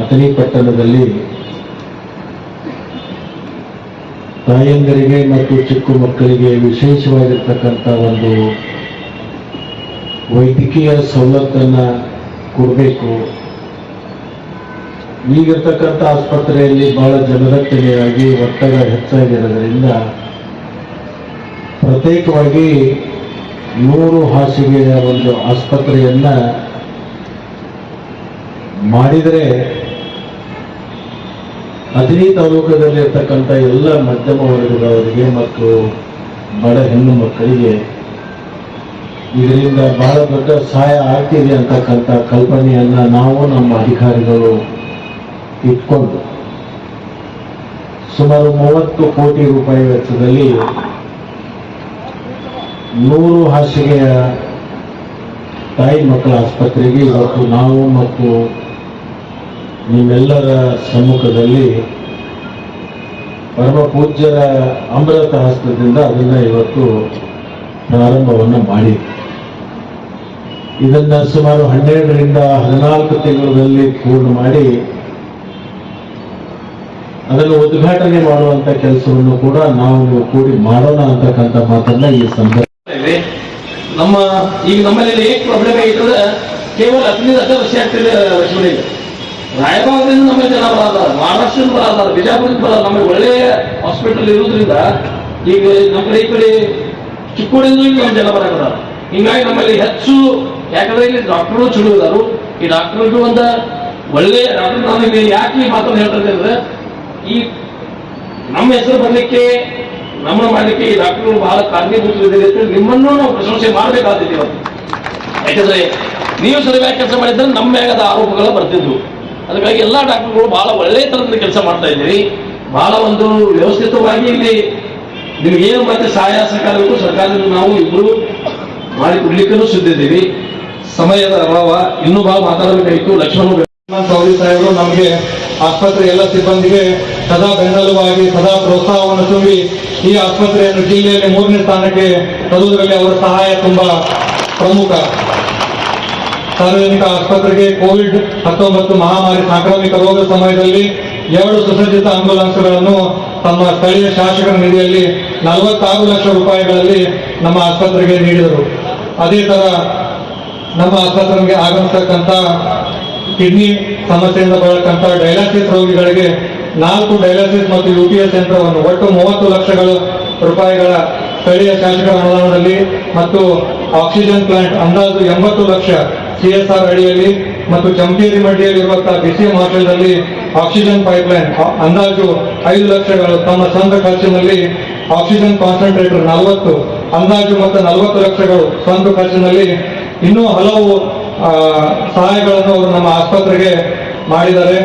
ಅಥಣಿ ಪಟ್ಟಣದಲ್ಲಿ ತಾಯಂದರಿಗೆ ಮತ್ತು ಚಿಕ್ಕ ಮಕ್ಕಳಿಗೆ ವಿಶೇಷವಾಗಿರ್ತಕ್ಕಂಥ ಒಂದು ವೈದ್ಯಕೀಯ ಸವಲತ್ತನ್ನು ಕೊಡಬೇಕು. ಈಗಿರ್ತಕ್ಕಂಥ ಆಸ್ಪತ್ರೆಯಲ್ಲಿ ಬಹಳ ಜನದಟ್ಟಣೆಯಾಗಿ ಒತ್ತಡ ಹೆಚ್ಚಾಗಿರೋದ್ರಿಂದ ಪ್ರತ್ಯೇಕವಾಗಿ ನೂರು ಹಾಸಿಗೆಯ ಒಂದು ಆಸ್ಪತ್ರೆಯನ್ನು ಮಾಡಿದರೆ ಅಥಣಿ ತಾಲೂಕದಲ್ಲಿರ್ತಕ್ಕಂಥ ಎಲ್ಲ ಮಧ್ಯಮ ವರ್ಗದವರಿಗೆ ಮತ್ತು ಬಡ ಹೆಣ್ಣು ಮಕ್ಕಳಿಗೆ ಇದರಿಂದ ಬಹಳ ದೊಡ್ಡ ಸಹಾಯ ಆಗ್ತಿದೆ ಅಂತಕ್ಕಂಥ ಕಲ್ಪನೆಯನ್ನ ನಾವು ನಮ್ಮ ಅಧಿಕಾರಿಗಳು ಇಟ್ಕೊಂಡು ಸುಮಾರು ಮೂವತ್ತು ಕೋಟಿ ರೂಪಾಯಿ ವೆಚ್ಚದಲ್ಲಿ ನೂರು ಹಾಸಿಗೆಯ ತಾಯಿ ಮಕ್ಕಳ ಆಸ್ಪತ್ರೆಗೆ ಇವತ್ತು ನಾವು ಮತ್ತು ನಿಮ್ಮೆಲ್ಲರ ಸಮ್ಮುಖದಲ್ಲಿ ಪರಮ ಪೂಜ್ಯರ ಅಮೃತ ಹಸ್ತದಿಂದ ಅದನ್ನು ಇವತ್ತು ಪ್ರಾರಂಭವನ್ನು ಮಾಡಿ. ಇದನ್ನು ಸುಮಾರು ಹನ್ನೆರಡರಿಂದ ಹದಿನಾಲ್ಕು ತಿಂಗಳಲ್ಲಿ ಪೂರ್ಣ ಮಾಡಿ, ಅದನ್ನು ಉದ್ಘಾಟನೆ ಮಾಡುವಂತ ಕೆಲಸವನ್ನು ಕೂಡ ನಾವು ಕೂಡಿ ಮಾಡೋಣ ಅಂತಕ್ಕಂಥ ಮಾತನ್ನ ಈ ಸಂದರ್ಭದಲ್ಲಿ ನಮ್ಮ, ಈಗ ನಮ್ಮಲ್ಲಿ ಏನ್ ಪ್ರಾಬ್ಲಮ್ ಆಗಿರ್ತದೆ ಕೇವಲ ಹದಿನೈದು ಹತ್ತು ವರ್ಷ ಆಗ್ತಿದೆ ಲಕ್ಷ್ಮಣಿಗೆ ರಾಯಬಾಗದಿಂದ ನಮಗೆ ಜನ ಬರಲ್ಲ, ಮಹಾರಾಷ್ಟ್ರದಿಂದ ಬರಲ್ಲ, ಬಿಜಾಪುರದಿಂದ ಬರಲ್ಲ, ನಮಗೆ ಒಳ್ಳೆಯ ಹಾಸ್ಪಿಟಲ್ ಇರೋದ್ರಿಂದ ಈಗ ನಮ್ಮ ಕಡೆ ಈ ಕಡೆ ಚಿಕ್ಕೋಡಿಯಿಂದ ನಮ್ಗೆ ಜನ ಬರಲ್ಲ. ಹಿಂಗಾಗಿ ನಮ್ಮಲ್ಲಿ ಹೆಚ್ಚು, ಯಾಕಂದ್ರೆ ಇಲ್ಲಿ ಡಾಕ್ಟರ್ ಚಲೋ ಇದಾರು ಈ ಡಾಕ್ಟರ್ಗೂ ಒಂದು ಒಳ್ಳೆಯ ಡಾಕ್ಟರ್ ನಾನು ಯಾಕೆ ಈ ಮಾತನ್ನು ಹೇಳ್ತಾ ಇದ್ದೇನೆ ಅಂದ್ರೆ ಈ ನಮ್ಮ ಹೆಸರು ಬರಲಿಕ್ಕೆ, ನಮ್ಮನ್ನ ಮಾಡಲಿಕ್ಕೆ ಈ ಡಾಕ್ಟರ್ಗಳು ಬಹಳ ಕಾರಣೀಭೂತರಿದ್ದಾರೆ ಅಂತ ಹೇಳಿ ನಿಮ್ಮನ್ನು ನಾವು ಪ್ರಶಂಸೆ ಮಾಡಬೇಕಾಗ್ತಿದ್ದೀವಿ. ಯಾಕಂದ್ರೆ ನೀವು ಸರಿಯಾಗಿ ಕೆಲಸ ಮಾಡಿದ್ರೆ ನಮ್ಮ ಮ್ಯಾಗದ ಆರೋಪಗಳು ಬರ್ತಿದ್ವು. ಅದಕ್ಕಾಗಿ ಎಲ್ಲ ಡಾಕ್ಟರ್ಗಳು ಬಹಳ ಒಳ್ಳೆಯ ತರದ ಕೆಲಸ ಮಾಡ್ತಾ ಇದ್ದೀವಿ ಬಹಳ ಒಂದು ವ್ಯವಸ್ಥಿತವಾಗಿ ಇಲ್ಲಿ ನಿಮ್ಗೆ ಏನು ಮತ್ತೆ ಸಹಾಯ ಸಹಕಾರ ಬೇಕು, ಸರ್ಕಾರದಿಂದ ನಾವು ಇಬ್ಬರು ಮಾಡಿ ಕೊಡ್ಲಿಕ್ಕೂ ಸಿದ್ಧಿದ್ದೀವಿ ಸಮಯದ ಅಭಾವ, ಇನ್ನೂ ಬಹಳ ಮಾತಾಡಬೇಕಾಗಿತ್ತು. ಲಕ್ಷ್ಮಣ ಚೌಧರಿ ಸಾಹೇಬರು ನಮಗೆ ಆಸ್ಪತ್ರೆ ಎಲ್ಲ ಸಿಬ್ಬಂದಿಗೆ ಸದಾ ಬೆಂಬಲವಾಗಿ, ಸದಾ ಪ್ರೋತ್ಸಾಹವನ್ನು ತುಂಬಿ ಈ ಆಸ್ಪತ್ರೆಯನ್ನು ಜಿಲ್ಲೆಯಲ್ಲಿ ಮೂರನೇ ಸ್ಥಾನಕ್ಕೆ ತರುವುದರಲ್ಲಿ ಅವರ ಸಹಾಯ ತುಂಬಾ ಪ್ರಮುಖ. ಸಾರ್ವಜನಿಕ ಆಸ್ಪತ್ರೆಗೆ ಕೋವಿಡ್ ಹತ್ತೊಂಬತ್ತು ಮಹಾಮಾರಿ ಸಾಂಕ್ರಾಮಿಕ ರೋಗ ಸಮಯದಲ್ಲಿ ಎರಡು ಸುಸಜ್ಜಿತ ಆಂಬ್ಯುಲೆನ್ಸ್ಗಳನ್ನು ತಮ್ಮ ಸ್ಥಳೀಯ ಶಾಸಕರ ನಿಧಿಯಲ್ಲಿ ನಲವತ್ತಾರು ಲಕ್ಷ ರೂಪಾಯಿಗಳಲ್ಲಿ ನಮ್ಮ ಆಸ್ಪತ್ರೆಗೆ ನೀಡಿದರು. ಅದೇ ತರ ನಮ್ಮ ಆಸ್ಪತ್ರೆಗೆ ಆಗಮಿಸ್ತಕ್ಕಂಥ ಕಿಡ್ನಿ ಸಮಸ್ಯೆಯಿಂದ ಬಳಕಂತ ಡಯಾಲಿಸಿಸ್ ರೋಗಿಗಳಿಗೆ ನಾಲ್ಕು ಡಯಾಲಿಸಿಸ್ ಮತ್ತು ಯು ಪಿ ಎಸ್ ಯಂತ್ರವನ್ನು ಒಟ್ಟು ಮೂವತ್ತು ಲಕ್ಷಗಳು ರೂಪಾಯಿಗಳ ಸ್ಥಳೀಯ ಶಾಸಕರ ಅನುದಾನದಲ್ಲಿ ಮತ್ತು ಆಕ್ಸಿಜನ್ ಪ್ಲಾಂಟ್ ಅಂದಾಜು ಎಂಬತ್ತು ಲಕ್ಷ ಸಿಎಸ್ಆರ್ ಅಡಿಯಲ್ಲಿ ಮತ್ತು ಚಂಪೇರಿ ಮಡಿಯಲ್ಲಿರುವಂತಹ ಬಿಸಿಎಂ ಹಾಸ್ಟೆಲ್ನಲ್ಲಿ ಆಕ್ಸಿಜನ್ ಪೈಪ್ಲೈನ್ ಅಂದಾಜು ಐದು ಲಕ್ಷಗಳು. ತಮ್ಮ ಸ್ವಂತ ಖರ್ಚಿನಲ್ಲಿ ಆಕ್ಸಿಜನ್ ಕಾನ್ಸಂಟ್ರೇಟರ್ ನಲವತ್ತು, ಅಂದಾಜು ಮತ್ತು ನಲವತ್ತು ಲಕ್ಷಗಳು ಸ್ವಂತ ಖರ್ಚಿನಲ್ಲಿ ಇನ್ನೂ ಹಲವು ಸಹಾಯಗಳನ್ನು ಅವರು ನಮ್ಮ ಆಸ್ಪತ್ರೆಗೆ ಮಾಡಿದ್ದಾರೆ.